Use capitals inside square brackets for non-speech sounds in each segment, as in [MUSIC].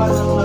Bye.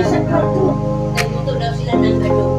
niya sa tropo. Nagbuto daw sila ng ano,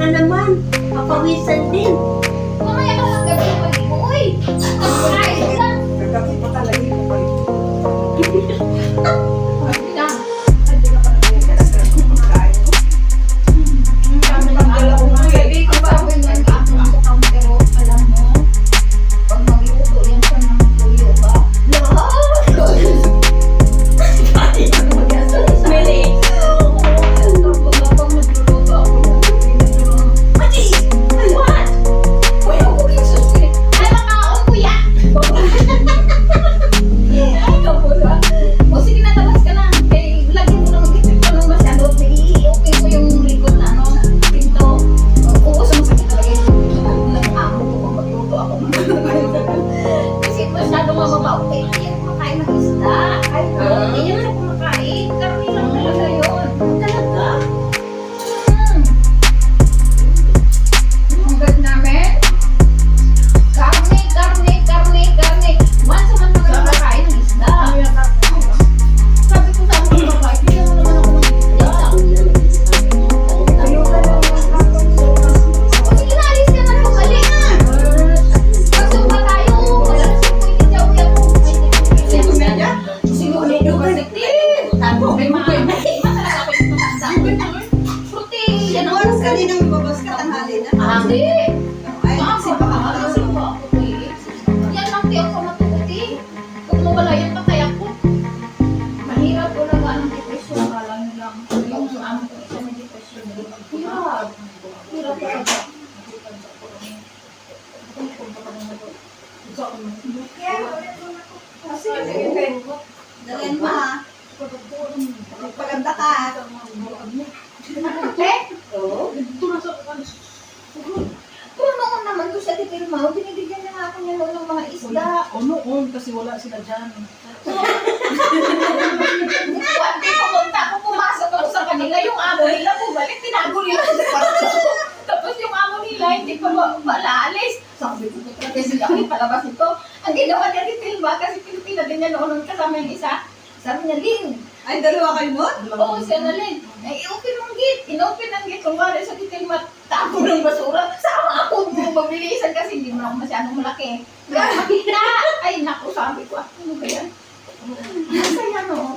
na naman. Papawisan din. Mamaya ka lang gabi, pag-uwi. Ay! Anong oras ka din ang babas ka tanghali na? Ah, hindi! Ay, kasi baka ka. Eh. Yan lang, tiyo ko matuti. Kung mawala yan pa kaya ko. Mahirap ko lang ang depresyon. Kala nyo lang. Yung ang isang depresyon. Hirap. Hirap talaga. Ah, kasi, dalhin mo ha. Ka. Eh? Oo. Dito na sa kanis. Pero noon naman, kung sa tipirma, oh, binibigyan na nga ako niya ng mga isda. O oh, noon, kasi wala sila dyan. Kuwante pumunta ko, pumasok ako sa kanila. Yung amo nila bumalik, tinago nila sa kwarto. Tapos yung amo nila, hindi pa malalis. Sabi ko, pati sila kami palabas ito. Ang ginawa niya ni Tilma, kasi Pilipina din niya noon kasama yung isa. Sabi niya, Ling. Ay, dalawa kayo noon? Oo, siya na Ling. Ay, i-open ang gate. In-open ang gate. Kumari sa kitin matago ng basura. Sama ako. Mabilisan kasi hindi mo ako masyadong malaki. Kaya. [LAUGHS] Ay, naku, sabi ko. Ano ba yan? Ang saya no.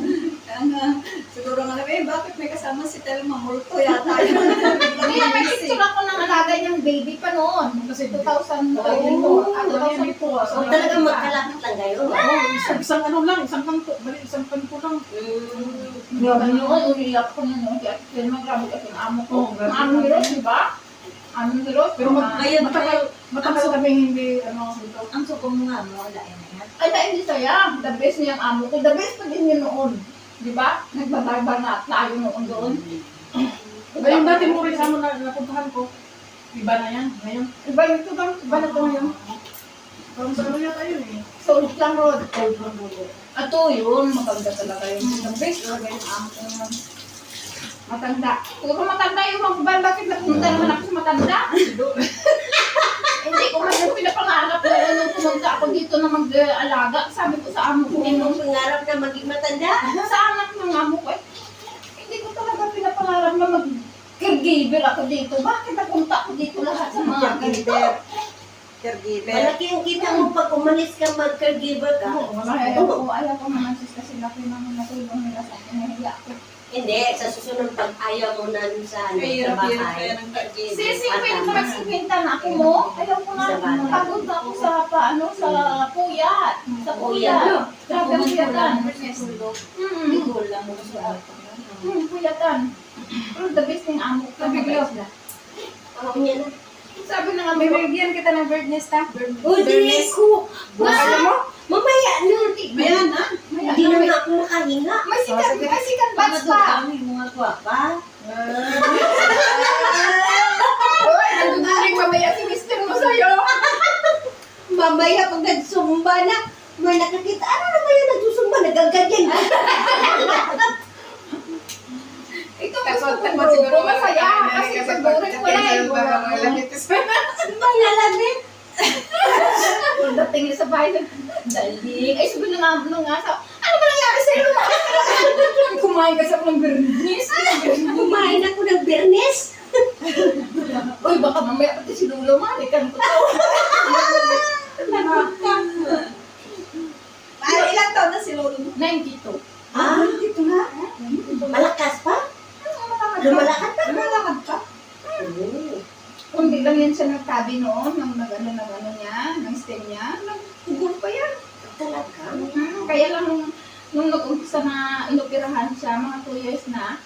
Ano, siguro nga naman, eh, bakit may kasama si Telma Multo yata [LAUGHS] yun? Kaya may picture ako ng alaga niyang baby pa noon. Kasi 2000, pa Oo. ah, 2004. So, talagang magkalapit lang kayo. Ah! Oo, isang, isang ano lang, isang kanto, mali, isang kanto lang. Mm. Grabe yun, umiyak ko na noon. Kaya kaya magrabe kasi ang amo ko. Oo, grabe. Ang amo nila, di ba? Amo nila. Pero mag, Ngayon, matagal, matagal kami hindi, ano, dito. Ang sukong nga mo, wala yan. Ay, na hindi saya. The best niya ang amo ko. The best pa din yun noon. Di ba? Nagbabarbar na tayo noon doon. Ngayon dati mo rin sa mo na napuntahan ko. Iba na yan, ngayon. Iba yung ito bang? Iba na ito ngayon. Parang sa ano yata yun eh. So, lang road. Cold lang mo. Ato yun, maganda talaga yun. Best talaga yung amo ko naman. Matanda. Kung matanda yung mga kuban, bakit napunta naman ako sa matanda? [LAUGHS] Hindi ko man yung pinapangarap na nung pumunta ako dito na mag-alaga. Sabi ko sa amo ko, Hindi mo pangarap na maging matanda. [LAUGHS] sa anak ng amo ko, eh, hindi ko talaga pinapangarap na mag-caregiver ako dito. Bakit napunta ako dito lahat sa mga ganito? Caregiver. Malaki ang kita mo pag umalis ka mag-caregiver ka. Ayaw ko, ayaw ko naman sis kasi laki naman natulong nila sa akin. Nahiya ako. Hindi, sa susunod pag ayaw mo na sa, ano, sa bahay. kaya ng caregiver. Sis, Ah, 50 tama. na 50 na ako mo. Ayaw ko na. Pagod ako sa paano sa puyat. Sa Puyat. Grabe ang puyatan. Mm. Bigol lang mo sa Mm, puyatan. Pero the best thing amo ko. Ako niya na. Sabi na nga, Bibigyan kita ng bird nest ha? Oh, di ko. Alam mo? Mamaya na. Mayan ha? Hindi na may- nga ako makahinga. May sikat, may sikat batch pa. kami mga gwapa. Uy, nanduduling mamaya si Mr. mo sa'yo. Mamaya pag nagsumba na, may nakakita, ano na ba yung nagsusumba? Nagaganyan. Ito gusto ko grupo masaya. Kasi sa Boris wala eh. Mga lamit. [LAUGHS] Pagdating niya sa bahay, dalig. Ay, sabi na nga, ano nga, sa, ano ba nangyari sa'yo? [LAUGHS] Kumain ka sa ng bernis. Kumain ako ng bernes. [LAUGHS] Uy, baka mamaya pati si Lolo malikan ko to. Ay, ilang taon na si Lolo mo? 92. Ah, Dito na. malakas pa? Lumalakad pa? Lumalakad ka? Kundi lang yan siya nagtabi noon, nang nag-ano nag ano niya, ng stem niya, nagtugol pa yan. Talaga? Mhm. Kaya lang nung, nung nag-umpisa na inoperahan siya, mga 2 years na,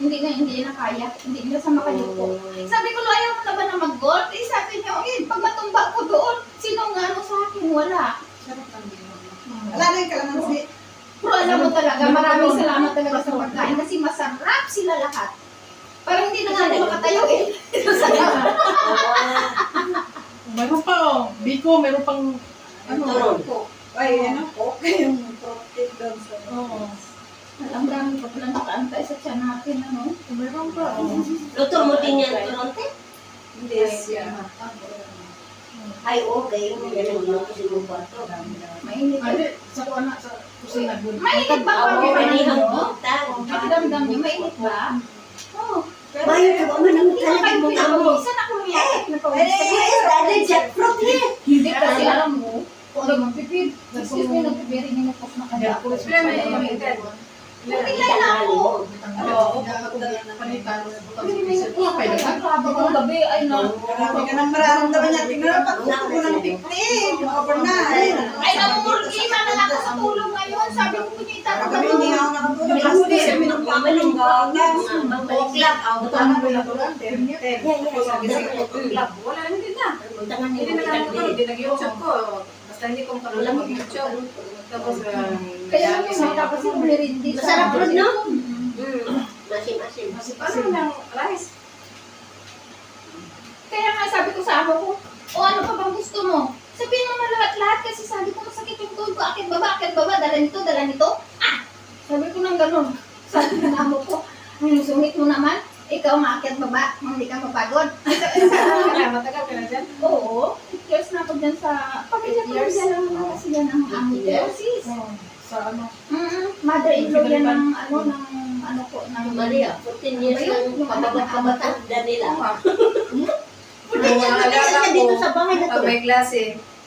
hindi na hindi na kaya, hindi na sa makayuko. Sabi ko, ayaw mo na ba na mag-golf? Eh, sabi niya, eh, pag matumba ko doon, sino nga ano sa akin? Wala. Wala na yung kalamansi. Pero alam mo talaga, maraming salamat talaga sa pagkain kasi masarap sila lahat. Parang hindi na nga ako makatayo eh. Meron pa oh, Biko, meron pang, ano, Turon. Ay, ano po? [LAUGHS] Yung protect doon sa... Oo. Ang dami pa pala nakaantay sa tiyan natin, ano? Meron pa, oh. Luto mo din yan, Toronte? Hindi siya. Ay, okay. Yan ang ginawa ko sa mga kwarto. Mainit. Hindi, sa kuha na, sa kusina. Mainit ba Oo, pag manihang ano? butang. Pakiramdam niyo, mainit ba? Bayo ka ba man ang talagang mo amo? pinapawisan ako lumiyakap na eh. Yes, dahil jackfruit eh. Hindi kasi alam mo, kung ano magpipid. Excuse me, nagpipiri niyo na po na kada. Hindi na ako. Na gabi, ay na. Marami ka nang mararamdaman niya. Tingnan ko ng tikli. Overnight. Ay, namumurgima na lang ako sa tulong ngayon. Sabi ko, punyita ko Kami hindi ako nakatulog. Day, kami nang pamaling gagas. Oklap. Butang ko lang. Yeah, yeah. Wala, hindi na. Buntangan niyo. Hindi na nakatulog. Hindi nag-YouTube ko. Basta hindi ko Wala makatulog Tapos, Kaya lang yung mga kasi umirindi. Masarap rin, no? Masim-asim. ano lang, rice? Kaya nga sabi ko sa amo ko, o ano pa bang gusto mo? Sabihin mo na lahat-lahat kasi sabi ko masakit yung tuhod ko. Akit baba, akit baba, dala nito, dala nito. Ah! Sabi ko nang ganun. [LAUGHS] Sabi ng amo ko, ay, sungit mo naman. Ikaw maakyat baba, hindi ka mapagod. [LAUGHS] Matagal ka na dyan? Oo. Years na ako dyan sa... Pamilya ko dyan lang naman kasi yan ang ko. Sis. Sa ano, Mm, mother-in-law yan ng ano, ng ano ko, ng... Maria, 14 years ng pababa-pabata nila. Yung mga Kasi alaga siya ko, dito sa bahay na to. pag may klase,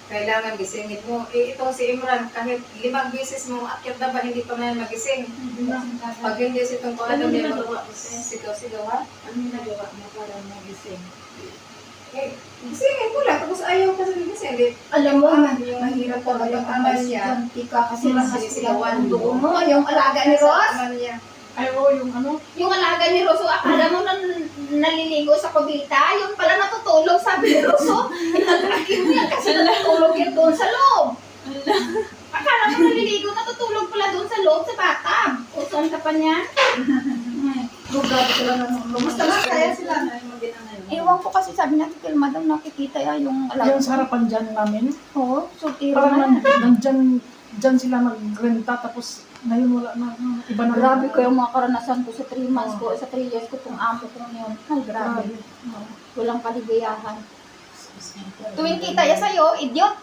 kailangan gisingin mo. Eh, itong si Imran, kahit limang beses mo akyat na ba, hindi pa na yan magising. Pag hindi si itong kuha Ano may ginagawa mag- mo, sis? sigaw-sigaw ha. Ano ginagawa mo para magising? Eh, gisingin mo lang, tapos ayaw ka sa gising. Di, Alam mo, yung mahirap talaga yung yung ama amal niya. ka kasi Sinisigawan. ang dugo mo. Yung alaga ni Ross. Ay, oo, yung ano, yung alaga ni Rosso, akala mo na naliligo sa kubita, yung pala natutulog, sabi ni Rosso, inalagin mo yan kasi natutulog yan doon sa loob. Akala mo naliligo, natutulog pala doon sa loob, sa bathtub. O saan ka pa niya? Lugad ko lang ano. Kumusta na kaya sila? Ano? Ewan ko kasi sabi natin madam nakikita ya yung alaga. yung sa harapan dyan namin, Oo, so tiro parang na yan. nandyan, dyan sila nagrenta, tapos ngayon wala na, ah, iba na. Grabe ko yung mga karanasan ko sa 3 months ko, sa 3 years ko kung amo ko yun. Ay, grabe. Grabe. Oo, Walang kaligayahan. Tuwing kita ya sa'yo, idiot.